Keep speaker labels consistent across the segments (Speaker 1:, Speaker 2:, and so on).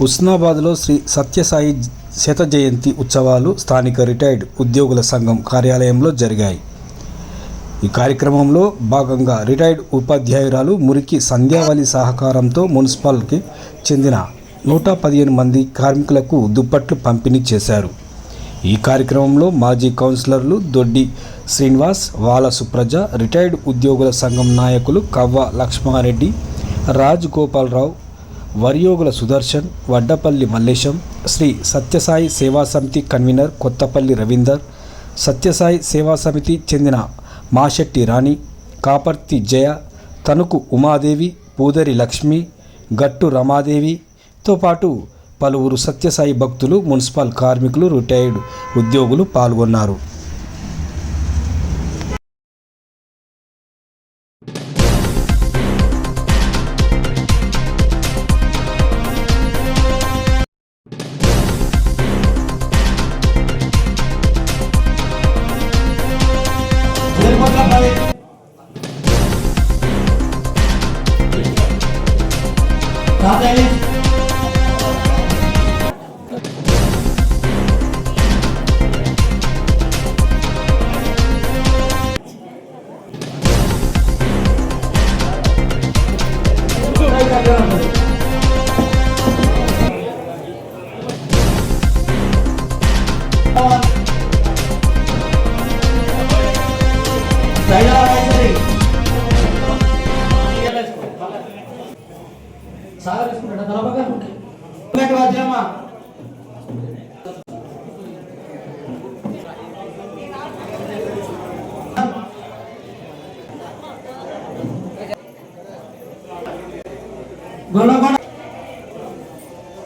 Speaker 1: హుస్నాబాద్లో శ్రీ సత్యసాయి శత జయంతి ఉత్సవాలు స్థానిక రిటైర్డ్ ఉద్యోగుల సంఘం కార్యాలయంలో జరిగాయి. ఈ కార్యక్రమంలో భాగంగా రిటైర్డ్ ఉపాధ్యాయురాలు మురికి సంధ్యావళి సహకారంతో మున్సిపల్కి చెందిన నూట పదిహేను మంది కార్మికులకు దుప్పట్లు పంపిణీ చేశారు. ఈ కార్యక్రమంలో మాజీ కౌన్సిలర్లు దొడ్డి శ్రీనివాస్ వాల సుప్రజ రిటైర్డ్ ఉద్యోగుల సంఘం నాయకులు కవ్వ లక్ష్మారెడ్డి రాజ్ గోపాలరావు వరియోగుల సుదర్శన్ వడ్డపల్లి మల్లేశం శ్రీ సత్యసాయి సేవా సమితి కన్వీనర్ కొత్తపల్లి రవీందర్ సత్యసాయి సేవా సమితి చెందిన మాశెట్టి రాణి కాపర్తి జయ తణుకు ఉమాదేవి పూదరి లక్ష్మి గట్టు రమాదేవితో పాటు పలువురు సత్యసాయి భక్తులు మున్సిపల్ కార్మికులు రిటైర్డ్ ఉద్యోగులు పాల్గొన్నారు.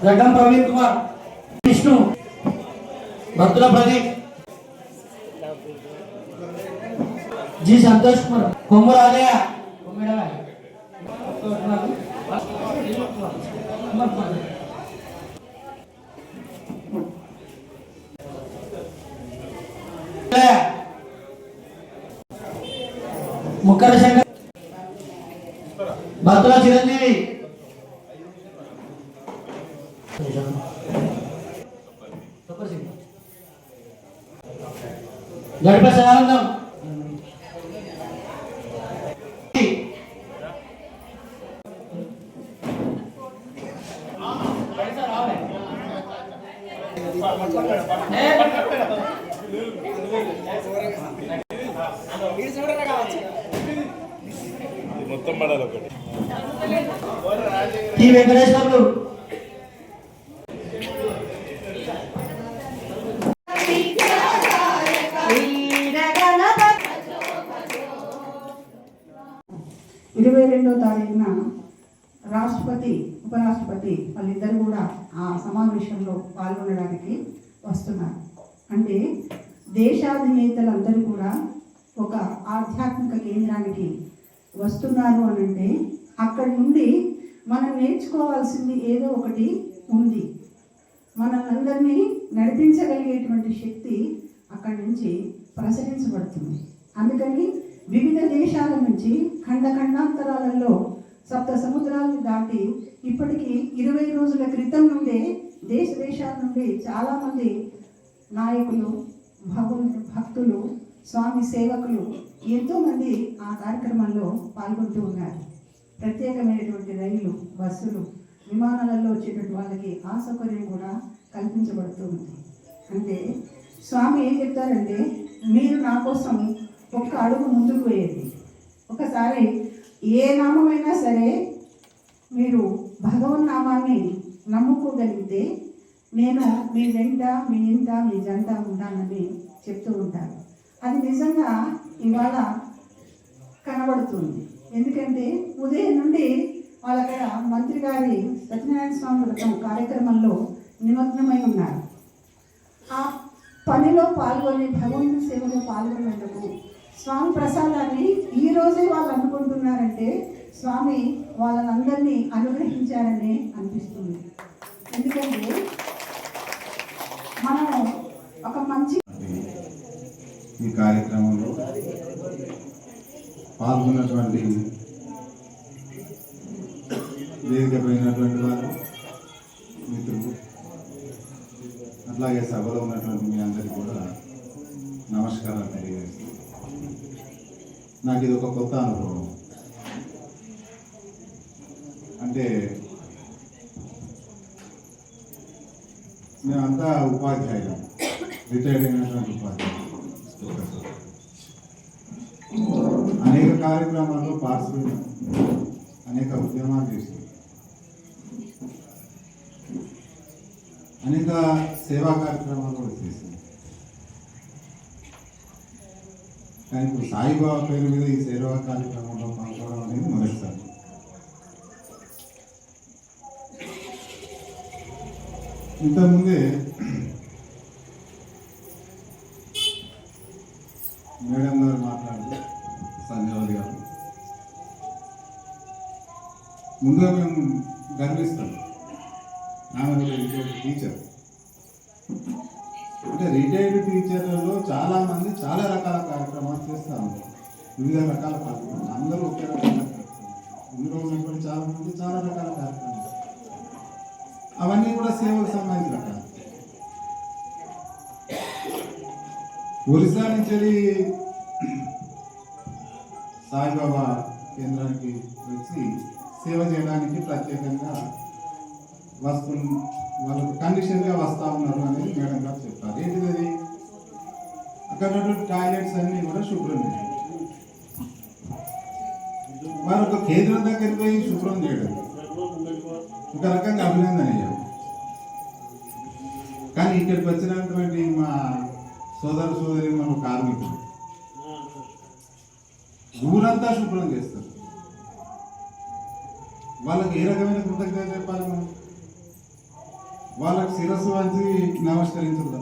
Speaker 2: గడ్డం ప్రవీణ్ కుమార్ విష్ణు భక్తుల ప్రదీప్ జి సంతోష్ కుమార్ కొమ్ము రాజయ్య కొమ్మిడరాయ్. ముక్కల శంకర్ భక్తుల చిరంజీవి గణపతి ఆనందం
Speaker 3: మొత్తం పడాలి ఒకటి.
Speaker 2: టి వెంకటేశ్వర్లు.
Speaker 4: ఇరవై రెండో తారీఖున రాష్ట్రపతి ఉపరాష్ట్రపతి వాళ్ళిద్దరు కూడా ఆ సమావేశంలో పాల్గొనడానికి వస్తున్నారు. అంటే దేశాధినేతలందరూ కూడా ఒక ఆధ్యాత్మిక కేంద్రానికి వస్తున్నారు అని అంటే అక్కడి నుండి మనం నేర్చుకోవాల్సింది ఏదో ఒకటి ఉంది. మనల్ని నడిపించగలిగేటువంటి శక్తి అక్కడి నుంచి ప్రసరించబడుతుంది. అందుకని వివిధ దేశాల నుంచి ఖండ ఖండాంతరాలలో సప్త సముద్రాలను దాటి ఇప్పటికీ ఇరవై రోజుల క్రితం నుండే దేశ దేశాల నుండి చాలామంది నాయకులు భగు భక్తులు స్వామి సేవకులు ఎంతోమంది ఆ కార్యక్రమంలో పాల్గొంటూ ఉన్నారు. ప్రత్యేకమైనటువంటి రైలు బస్సులు విమానాలలో వచ్చేటువంటి వాళ్ళకి ఆ సౌకర్యం కూడా కల్పించబడుతూ ఉంది. అంటే స్వామి ఏం చెప్తారంటే మీరు నా కోసం ఒక్క అడుగు ముందుకు వేయండి ఒకసారి ఏ నామమైనా సరే మీరు భగవన్ నామాన్ని నమ్ముకోగలిగితే నేను మీ వెంట మీ ఇంట మీ జంట ఉంటానని చెప్తూ ఉంటాను. అది నిజంగా ఇవాళ కనబడుతుంది. ఎందుకంటే ఉదయం నుండి వాళ్ళక్కడ మంత్రి గారి సత్యనారాయణ స్వామి వ్రతం కార్యక్రమంలో నిమగ్నమై ఉన్నారు. ఆ పనిలో పాల్గొని భగవంతుని సేవలో పాల్గొనేందుకు స్వామి ప్రసాదాన్ని ఈ రోజే వాళ్ళు అనుకుంటున్నారంటే స్వామి వాళ్ళనందరినీ అనుగ్రహించారని అనిపిస్తుంది. ఎందుకంటే మనం ఒక మంచి
Speaker 5: ఈ కార్యక్రమంలో పాల్గొన్నటువంటి వేదికపోయినటువంటి వారు మిత్రులు అట్లాగే సభలో ఉన్నటువంటి మీ అందరికీ కూడా నాకు ఇది ఒక కొత్త అనుభవం. అంటే మేమంతా ఉపాధ్యాయులం. రిటైర్డ్ అయినటువంటి ఉపాధ్యాయులు. అనేక కార్యక్రమాల్లో పార్సల్ అనేక ఉద్యమాలు చేసింది అనేక సేవా కార్యక్రమాలు కూడా చేసింది కానీ ఇప్పుడు సాయిబాబా పేరు మీద ఈ సేవా కార్యక్రమంలో పాల్గొనడం అనేది మొదటిసారి. ఇంతకుముందే మేడం గారు మాట్లాడారు సంజయవతి గారు. ముందుగా మేము గర్విస్తాం ఆమె టీచర్. అంటే రిటైర్డ్ టీచర్లలో చాలా మంది చాలా రకాల కార్యక్రమాలు చేస్తూ ఉంటారు. వివిధ రకాల కార్యక్రమాలు. అందరూ ఒకే రకాల కార్యక్రమాలు ఇందులో ఉన్నటువంటి చాలా మంది చాలా రకాల కార్యక్రమాలు. అవన్నీ కూడా సేవకు సంబంధించిన రకాలు ఒరిస్సా నుంచి వెళ్ళి సాయిబాబా కేంద్రానికి వచ్చి సేవ చేయడానికి ప్రత్యేకంగా వస్తున్న వాళ్ళకు కండిషన్గా వస్తూ ఉన్నారు అనేది మేడం గారు చెప్పారు. ఏంటిది అది? అక్కడ టాయిలెట్స్ అన్ని కూడా శుభ్రం చేయాలి. వారు ఒక కేంద్రం దగ్గరికి పోయి శుభ్రం చేయడం. ఒక రకంగా అభినందన అయ్యారు కానీ ఇక్కడికి వచ్చినటువంటి మా సోదర సోదరి మన కార్మికులు ఊరంతా శుభ్రం చేస్తారు. వాళ్ళకి ఏ రకమైన కృతజ్ఞత చెప్పాలి మనం? వాళ్ళకి శిరస్సు వంచి నమస్కరించదు